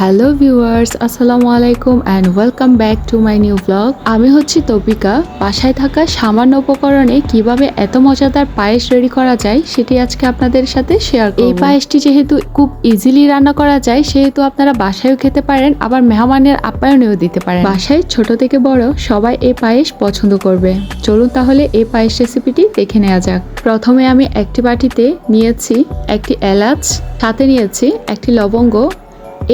Hello viewers আসসালামু আলাইকুম and welcome back to my new blog আমি হচ্ছি তপিকা বাসায় থাকা সামান্য উপকরণে কীভাবে এত মজাদার পায়েস রেডি করা যায় সেটি আজকে আপনাদের সাথে শেয়ার এই পায়েসটি যেহেতু খুব ইজিলি রান্না করা যায় সেহেতু আপনারা বাসায়ও খেতে পারেন আবার মেহমানের আপ্যায়নেও দিতে পারেন। বাসায় ছোট থেকে বড় সবাই এই পায়েস পছন্দ করবে। চলুন তাহলে এই পায়েস রেসিপিটি দেখে নেওয়া যাক। প্রথমে আমি একটি বাটিতে নিয়েছি একটি এলাচ সাথে নিয়েছি একটি লবঙ্গ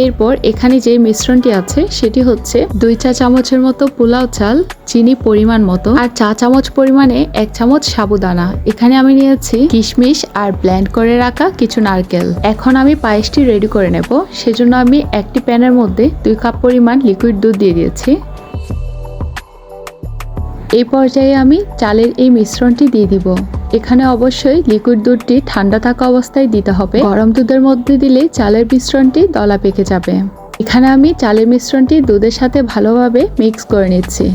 এরপর এখানে যে মিশ্রণটি আছে, সেটি হচ্ছে দুই চা চামচের মতো পোলাও চাল, চিনি পরিমাণ মতো, আর চা চামচ পরিমাণে এক চামচ সাবুদানা। এখানে আমি নিয়েছি কিশমিশ আর ব্ল্যান্ড করে রাখা কিছু নারকেল। এখন আমি পায়েসটি রেডি করে নেব। সেজন্য আমি একটি প্যানের মধ্যে দুই কাপ পরিমাণ লিকুইড দুধ দিয়ে দিয়েছি। এই পর্যায়ে আমি চালের এই মিশ্রণটি দিয়ে দিব। এখানে অবশ্যই লিকুইড দুধটি ঠান্ডা থাকা অবস্থায় দিতে হবে। গরম দুধের মধ্যে দিলে চালের মিশ্রণটি দলা পেকে যাবে। এখানে আমি চালের মিশ্রণটি দুধের সাথে ভালোভাবে মিক্স করে নিচ্ছি।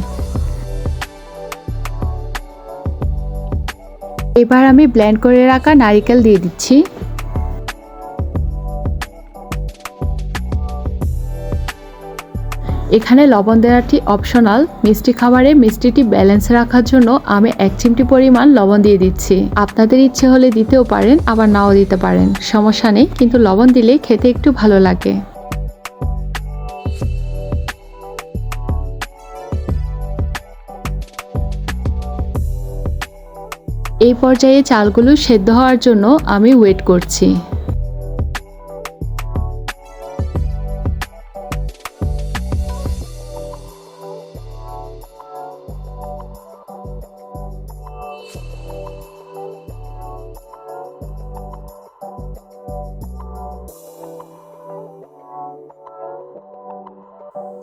এবার আমি ব্লেন্ড করে রাখা নারিকেল দিয়ে দিচ্ছি। এখানে লবণ দেওয়াটি অপশনাল মিষ্টি খাবারে মিষ্টিটি ব্যালেন্স রাখার জন্য আমি এক চিমটি পরিমাণ লবণ দিয়ে দিচ্ছি। আপনাদের ইচ্ছে হলে দিতেও পারেন, আবার নাও দিতে পারেন। সমস্যা নেই, কিন্তু লবণ দিলে খেতে একটু ভালো লাগে। এই পর্যায়ে চালগুলো সেদ্ধ হওয়ার জন্য আমি ওয়েট করছি।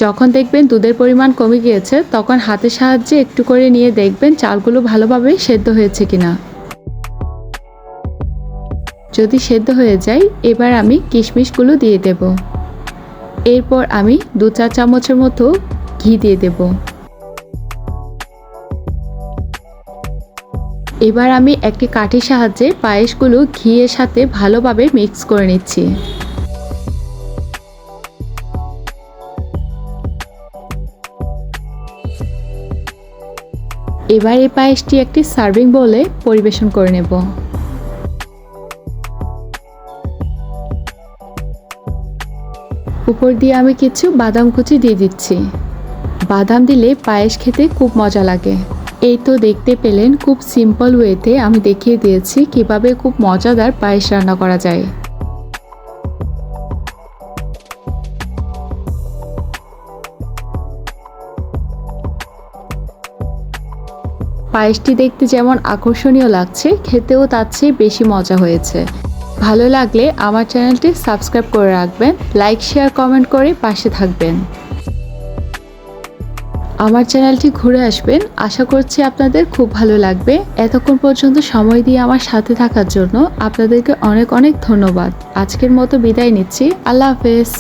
যখন দেখবেন দুধের পরিমাণ কমে গিয়েছে, তখন হাতের সাহায্যে একটু করে নিয়ে দেখবেন চালগুলো ভালোভাবে সেদ্ধ হয়েছে কিনা। যদি সেদ্ধ হয়ে যায়, এবার আমি কিশমিশগুলো দিয়ে দেব। এরপর আমি দু চা চামচের মতো ঘি দিয়ে দেব। এবার আমি একটি কাঠির সাহায্যে পায়েসগুলো ঘিয়ের সাথে ভালোভাবে মিক্স করে নিচ্ছি। এবার এই পায়েসটি একটি সার্ভিং বলে পরিবেশন করে নেব। উপর দিয়ে আমি কিছু বাদাম কুচি দিয়ে দিচ্ছি। বাদাম দিলে পায়েস খেতে খুব মজা লাগে। এই তো দেখতে পেলেন খুব সিম্পল ওয়েতে আমি দেখিয়ে দিয়েছি কীভাবে খুব মজাদার পায়েস রান্না করা যায়। পায়েসটি দেখতে যেমন আকর্ষণীয় লাগছে, খেতেও তার চেয়ে বেশি মজা হয়েছে। ভালো লাগলে আমার চ্যানেলটি সাবস্ক্রাইব করে রাখবেন, লাইক, শেয়ার, কমেন্ট করে পাশে থাকবেন। আমার চ্যানেলটি ঘুরে আসবেন। আশা করছি আপনাদের খুব ভালো লাগবে। এতক্ষণ পর্যন্ত সময় দিয়ে আমার সাথে থাকার জন্য আপনাদেরকে অনেক অনেক ধন্যবাদ। আজকের মতো বিদায় নিচ্ছি। আল্লাহ হাফেজ।